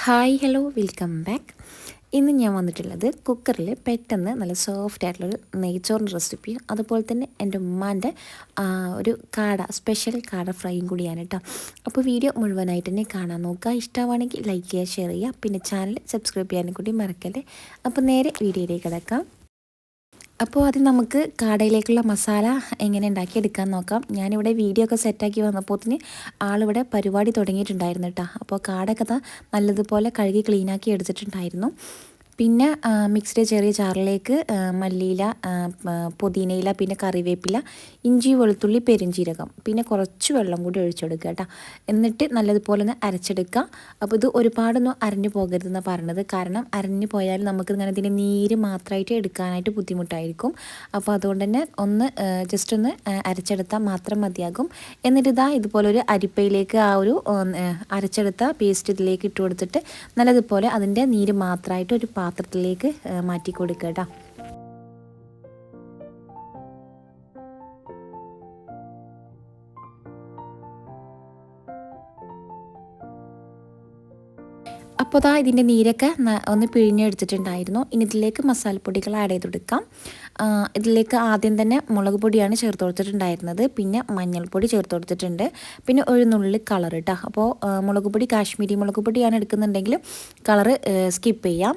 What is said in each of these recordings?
Hi hello welcome back. ഇന്ന് ഞാൻ വന്നിട്ടുള്ളത് കുക്കറിൽ പെട്ടെന്ന് നല്ല സോഫ്റ്റ് ആയിട്ടുള്ളൊരു നെയ്ച്ചോറിന്റെ റെസിപ്പി അതുപോലെ തന്നെ എന്റെ ഉമ്മാന്റെ ഒരു കാട സ്പെഷ്യൽ കാട ഫ്രൈയും കൂടിയാണ് കേട്ടോ. അപ്പോൾ വീഡിയോ മുഴുവനായിട്ട് തന്നെ കാണാൻ നോക്കുക. ഇഷ്ടമാണെങ്കിൽ ലൈക്ക് ചെയ്യുക ഷെയർ ചെയ്യുക. പിന്നെ ചാനൽ സബ്സ്ക്രൈബ് ചെയ്യാനും കൂടി മറക്കല്ലേ? അപ്പോൾ നേരെ വീഡിയോയിലേക്ക് കിടക്കാം. അപ്പോൾ ആദ്യം നമുക്ക് കാടയിലേക്കുള്ള മസാല എങ്ങനെ ഉണ്ടാക്കിയെടുക്കാൻ നോക്കാം. ഞാനിവിടെ വീഡിയോ ഒക്കെ സെറ്റാക്കി വന്നപ്പോൾ ആളിവിടെ പരിപാടി തുടങ്ങിയിട്ടുണ്ടായിരുന്നു കേട്ടോ അപ്പോൾ കാടൊക്കെ നല്ലതുപോലെ കഴുകി ക്ലീനാക്കി എടുത്തിട്ടുണ്ടായിരുന്നു. പിന്നെ മിക്സ്ഡ് ചെറിയ ചാറിലേക്ക് മല്ലിയില പുതിനയില പിന്നെ കറിവേപ്പില ഇഞ്ചി വെളുത്തുള്ളി പെരിഞ്ചീരകം പിന്നെ കുറച്ച് വെള്ളം കൂടി ഒഴിച്ചെടുക്കുക കേട്ടോ. എന്നിട്ട് നല്ലതുപോലെ ഒന്ന് അരച്ചെടുക്കുക. അപ്പോൾ ഇത് ഒരുപാടൊന്നും അരഞ്ഞു പോകരുതെന്ന് പറഞ്ഞത് കാരണം അരഞ്ഞു പോയാൽ നമുക്ക് ഇങ്ങനെ ഇതിന്റെ നീര് മാത്രമായിട്ട് എടുക്കാനായിട്ട് ബുദ്ധിമുട്ടായിരിക്കും. അപ്പോൾ അതുകൊണ്ട് തന്നെ ഒന്ന് ജസ്റ്റ് ഒന്ന് അരച്ചെടുത്താൽ മാത്രം മതിയാകും. എന്നിട്ട് ഇതാ ഇതുപോലൊരു അരിപ്പയിലേക്ക് ആ ഒരു അരച്ചെടുത്ത പേസ്റ്റ് ഇതിലേക്ക് ഇട്ട് കൊടുത്തിട്ട് നല്ലതുപോലെ അതിന്റെ നീര് മാത്രമായിട്ട് ഒരു പാത്രത്തിലേക്ക് മാറ്റി കൊടുക്കുക കേട്ടോ. അപ്പോൾ അതാ ഇതിന്റെ നീരൊക്കെ ഒന്ന് പിഴിഞ്ഞെടുത്തിട്ടുണ്ടായിരുന്നു. ഇനി ഇതിലേക്ക് മസാലപ്പൊടികൾ ആഡ് ചെയ്ത് കൊടുക്കാം ഇതിലേക്ക് ആദ്യം തന്നെ മുളക് പൊടിയാണ് ചേർത്ത് കൊടുത്തിട്ടുണ്ടായിരുന്നത് പിന്നെ മഞ്ഞൾപ്പൊടി ചേർത്ത് കൊടുത്തിട്ടുണ്ട് പിന്നെ ഒരു നുള്ളി കളർ കേട്ടോ അപ്പോൾ മുളക് പൊടി കാശ്മീരി മുളക് പൊടിയാണ് എടുക്കുന്നുണ്ടെങ്കിൽ കളറ് സ്കിപ്പ് ചെയ്യാം.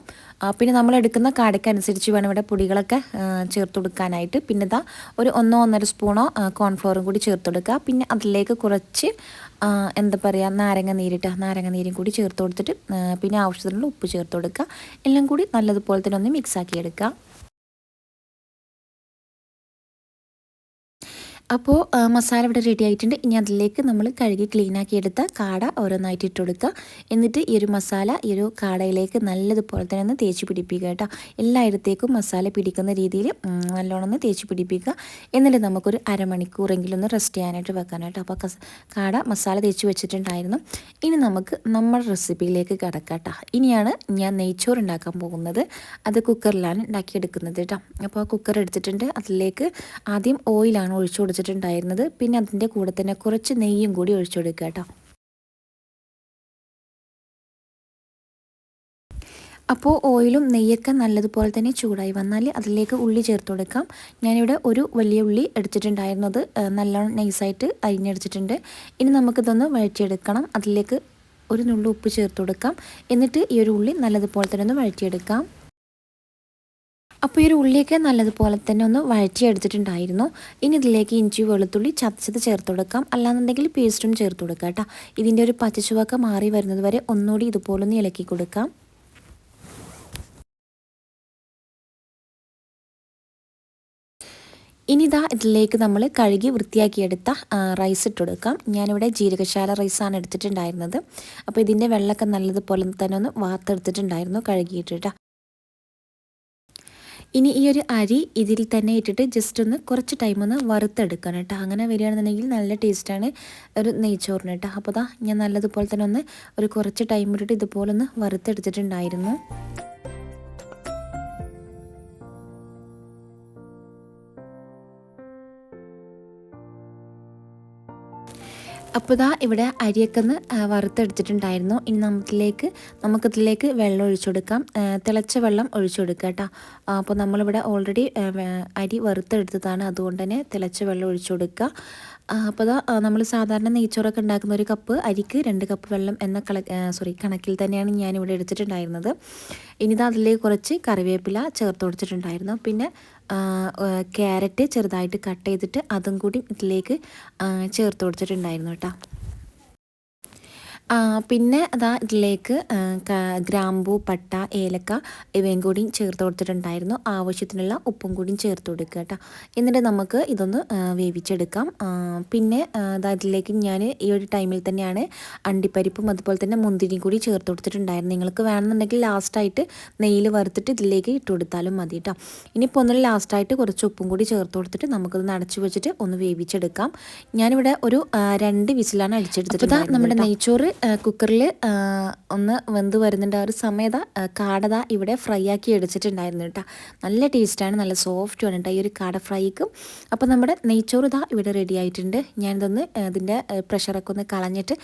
പിന്നെ നമ്മൾ എടുക്കുന്ന കാടയ്ക്കനുസരിച്ച് വേണം ഇവിടെ പൊടികളൊക്കെ ചേർത്ത് കൊടുക്കാനായിട്ട് പിന്നെ ഇതാ ഒരു ഒന്നോ ഒന്നര സ്പൂണോ കോൺഫ്ലോറും കൂടി ചേർത്ത് കൊടുക്കുക പിന്നെ അതിലേക്ക് കുറച്ച് എന്താ പറയുക നാരങ്ങ നീരിട്ട് നാരങ്ങ നീരും കൂടി ചേർത്ത് കൊടുത്തിട്ട് പിന്നെ ആവശ്യത്തിനുള്ള ഉപ്പ് ചേർത്ത് കൊടുക്കുക. എല്ലാം കൂടി നല്ലതുപോലെ തന്നെ ഒന്ന് മിക്സാക്കി എടുക്കുക. അപ്പോൾ മസാല ഇവിടെ റെഡി ആയിട്ടുണ്ട്. ഇനി അതിലേക്ക് നമ്മൾ കഴുകി ക്ലീനാക്കി എടുത്ത കാട ഓരോന്നായിട്ട് ഇട്ട് കൊടുക്കുക എന്നിട്ട് ഈ ഒരു മസാല ഈ ഒരു കാടയിലേക്ക് നല്ലതുപോലെ തന്നെ ഒന്ന് തേച്ച് പിടിപ്പിക്കുക കേട്ടോ. എല്ലായിടത്തേക്കും മസാല പിടിക്കുന്ന രീതിയിൽ നല്ലോണം ഒന്ന് തേച്ച് പിടിപ്പിക്കുക എന്നിട്ട് നമുക്കൊരു അരമണിക്കൂറെങ്കിലും ഒന്ന് റെസ്റ്റ് ചെയ്യാനായിട്ട് വെക്കാനായിട്ട് അപ്പോൾ കാട മസാല തേച്ച് വെച്ചിട്ടുണ്ടായിരുന്നു. ഇനി നമുക്ക് നമ്മുടെ റെസിപ്പിയിലേക്ക് കിടക്കാം കേട്ടോ. ഇനിയാണ് ഞാൻ നെയ്ച്ചോറ് ഉണ്ടാക്കാൻ പോകുന്നത്. അത് കുക്കറിലാണ് ഉണ്ടാക്കിയെടുക്കുന്നത് കേട്ടോ. അപ്പോൾ കുക്കർ എടുത്തിട്ടുണ്ട്. അതിലേക്ക് ആദ്യം ഓയിലാണ് ഒഴിച്ചു കൊടുത്തിട്ടുണ്ടായിരുന്നത് പിന്നെ അതിന്റെ കൂടെ തന്നെ കുറച്ച് നെയ്യും കൂടി ഒഴിച്ചു കൊടുക്കുക കേട്ടോ. അപ്പോൾ ഓയിലും നെയ്യൊക്കെ നല്ലതുപോലെ തന്നെ ചൂടായി വന്നാൽ അതിലേക്ക് ഉള്ളി ചേർത്ത് കൊടുക്കാം. ഞാനിവിടെ ഒരു വലിയ ഉള്ളി എടുത്തിട്ടുണ്ടായിരുന്നത് നല്ലോണം നൈസായിട്ട് അരിഞ്ഞെടുത്തിട്ടുണ്ട്. ഇനി നമുക്കിതൊന്ന് വഴറ്റിയെടുക്കണം. അതിലേക്ക് ഒരു നുള്ളു ഉപ്പ് ചേർത്ത് കൊടുക്കാം. എന്നിട്ട് ഈ ഒരു ഉള്ളി നല്ലതുപോലെ തന്നെ ഒന്ന് വഴറ്റിയെടുക്കാം. അപ്പോൾ ഈ ഒരു ഉള്ളിയൊക്കെ നല്ലതുപോലെ തന്നെ ഒന്ന് വഴറ്റിയെടുത്തിട്ടുണ്ടായിരുന്നു. ഇനി ഇതിലേക്ക് ഇഞ്ചി വെളുത്തുള്ളി ചതച്ചത് ചേർത്ത് കൊടുക്കാം. അല്ലാന്നുണ്ടെങ്കിൽ പേസ്റ്റും ചേർത്ത് കൊടുക്കാം കേട്ടോ. ഇതിന്റെ ഒരു പച്ചച്ചുവക്ക മാറി വരുന്നത് വരെ ഒന്നുകൂടി ഇതുപോലൊന്ന് ഇളക്കി കൊടുക്കാം. ഇനി ഇതാ ഇതിലേക്ക് നമ്മൾ കഴുകി വൃത്തിയാക്കിയെടുത്ത റൈസ് ഇട്ട് കൊടുക്കാം. ഞാനിവിടെ ജീരകശാല റൈസാണ് എടുത്തിട്ടുണ്ടായിരുന്നത്. അപ്പോൾ ഇതിന്റെ വെള്ളമൊക്കെ നല്ലതുപോലെ തന്നെ ഒന്ന് വാർത്തെടുത്തിട്ടുണ്ടായിരുന്നു കഴുകിയിട്ടിട്ട് ഇനി ഈ ഒരു അരി ഇതിൽ തന്നെ ഇട്ടിട്ട് ജസ്റ്റ് ഒന്ന് കുറച്ച് ടൈം ഒന്ന് വറുത്തെടുക്കണം കേട്ടോ. അങ്ങനെ വരികയാണെന്നുണ്ടെങ്കിൽ നല്ല ടേസ്റ്റാണ് ഒരു നെയ്ച്ചോറിന് കേട്ടോ. അപ്പോൾ ഞാൻ നല്ലതുപോലെ തന്നെ ഒന്ന് ഒരു കുറച്ച് ടൈം ഇട്ടിട്ട് ഇതുപോലെ ഒന്ന് വറുത്തെടുത്തിട്ടുണ്ടായിരുന്നു. അപ്പോൾ ഇതാ ഇവിടെ അരിയൊക്കെ ഒന്ന് വറുത്തെടുത്തിട്ടുണ്ടായിരുന്നു. ഇനി നമുക്കിലേക്ക് നമുക്കിതിലേക്ക് വെള്ളം ഒഴിച്ചു കൊടുക്കാം. തിളച്ച വെള്ളം ഒഴിച്ചു കൊടുക്കുക കേട്ടോ അപ്പോൾ നമ്മളിവിടെ ഓൾറെഡി അരി വറുത്തെടുത്തതാണ്. അതുകൊണ്ട് തന്നെ തിളച്ച വെള്ളം ഒഴിച്ചു കൊടുക്കുക. അപ്പോൾ നമ്മൾ സാധാരണ നെയ്ച്ചോറൊക്കെ ഉണ്ടാക്കുന്ന ഒരു കപ്പ് അരിക്ക് രണ്ട് കപ്പ് വെള്ളം എന്ന കള സോറി കണക്കിൽ തന്നെയാണ് ഞാനിവിടെ എടുത്തിട്ടുണ്ടായിരുന്നത്. ഇനി അതിലേക്ക് കുറച്ച് കറിവേപ്പില ചേർത്ത് കൊടുത്തിട്ടുണ്ടായിരുന്നു. പിന്നെ ക്യാരറ്റ് ചെറുതായിട്ട് കട്ട് ചെയ്തിട്ട് അതും കൂടി ഇതിലേക്ക് ചേർത്ത് കൊടുത്തിട്ടുണ്ടായിരുന്നു കേട്ടോ. പിന്നെ അതാ ഇതിലേക്ക് ഗ്രാമ്പു പട്ട ഏലക്ക ഇവയും കൂടിയും ചേർത്ത് കൊടുത്തിട്ടുണ്ടായിരുന്നു. ആവശ്യത്തിനുള്ള ഉപ്പും കൂടിയും ചേർത്ത് കൊടുക്കുക കേട്ടോ. എന്നിട്ട് നമുക്ക് ഇതൊന്ന് വേവിച്ചെടുക്കാം. പിന്നെ അതാ ഇതിലേക്ക് ഞാൻ ഈ ഒരു ടൈമിൽ തന്നെയാണ് അണ്ടിപ്പരിപ്പും അതുപോലെ തന്നെ മുന്തിരിയും കൂടി ചേർത്ത് കൊടുത്തിട്ടുണ്ടായിരുന്നു. നിങ്ങൾക്ക് വേണമെന്നുണ്ടെങ്കിൽ ലാസ്റ്റായിട്ട് നെയ്യിൽ വറുത്തിട്ട് ഇതിലേക്ക് ഇട്ട് കൊടുത്താലും മതി കേട്ടോ. ഇനിയിപ്പോൾ ഒന്നും ലാസ്റ്റായിട്ട് കുറച്ച് ഉപ്പും കൂടി ചേർത്ത് കൊടുത്തിട്ട് നമുക്കത് നടച്ചു വെച്ചിട്ട് ഒന്ന് വേവിച്ചെടുക്കാം. ഞാനിവിടെ ഒരു രണ്ട് വിസിലാണ് അടിച്ചെടുത്തിട്ട് നമ്മുടെ നെയ്ച്ചോറ് കുക്കറിൽ ഒന്ന് വെന്ത് വരുന്നുണ്ട് ആ ഒരു സമയത്ത് കാടത ഇവിടെ ഫ്രൈ ആക്കി എടുത്തിട്ടുണ്ടായിരുന്നു കേട്ടോ നല്ല ടേസ്റ്റാണ് നല്ല സോഫ്റ്റുമാണ് കേട്ടോ ഈ ഒരു കാട ഫ്രൈക്കും അപ്പോൾ നമ്മുടെ നെയ്ച്ചോറ് ഇതാ ഇവിടെ റെഡി ആയിട്ടുണ്ട്. ഞാനിതൊന്ന് ഇതിന്റെ പ്രഷറൊക്കെ ഒന്ന് കളഞ്ഞിട്ട്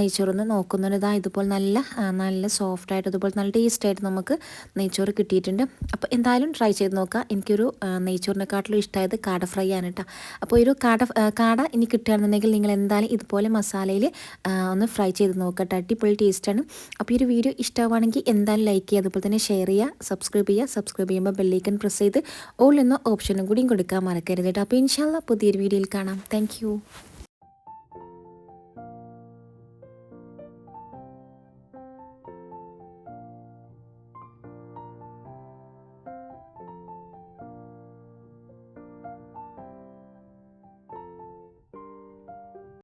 നെയ്ച്ചോറൊന്ന് നോക്കുന്നുണ്ട് ഇതാ ഇതുപോലെ നല്ല നല്ല സോഫ്റ്റായിട്ട് ഇതുപോലെ നല്ല ടേസ്റ്റായിട്ട് നമുക്ക് നെയ്ച്ചോറ് കിട്ടിയിട്ടുണ്ട്. അപ്പോൾ എന്തായാലും ട്രൈ ചെയ്ത് നോക്കാം. എനിക്കൊരു നെയ്ച്ചോറിനെക്കാട്ടിലും ഇഷ്ടമായത് കാട ഫ്രൈ ആണ് കേട്ടോ അപ്പോൾ ഒരു കാട കാട ഇനി കിട്ടുകയാണെന്നുണ്ടെങ്കിൽ നിങ്ങൾ എന്തായാലും ഇതുപോലെ മസാലയിൽ ഒന്ന് ഫ്രൈ ചെയ്ത് നോക്കട്ടെ. അടിപൊളി ടേസ്റ്റാണ് അപ്പോൾ ഈ ഒരു വീഡിയോ ഇഷ്ടമാണെങ്കിൽ എന്തായാലും ലൈക്ക് ചെയ്യുക. അതുപോലെ തന്നെ ഷെയർ ചെയ്യുക സബ്സ്ക്രൈബ് ചെയ്യുക. സബ്സ്ക്രൈബ് ചെയ്യുമ്പോൾ ബെല്ലൈക്കൺ പ്രസ് ചെയ്ത് ഓൾ എന്ന ഓപ്ഷനും കൂടിയും കൊടുക്കാൻ മറക്കരുത് കേട്ടോ. അപ്പോൾ ഇൻഷാല്ല പുതിയൊരു വീഡിയോയിൽ കാണാം. താങ്ക്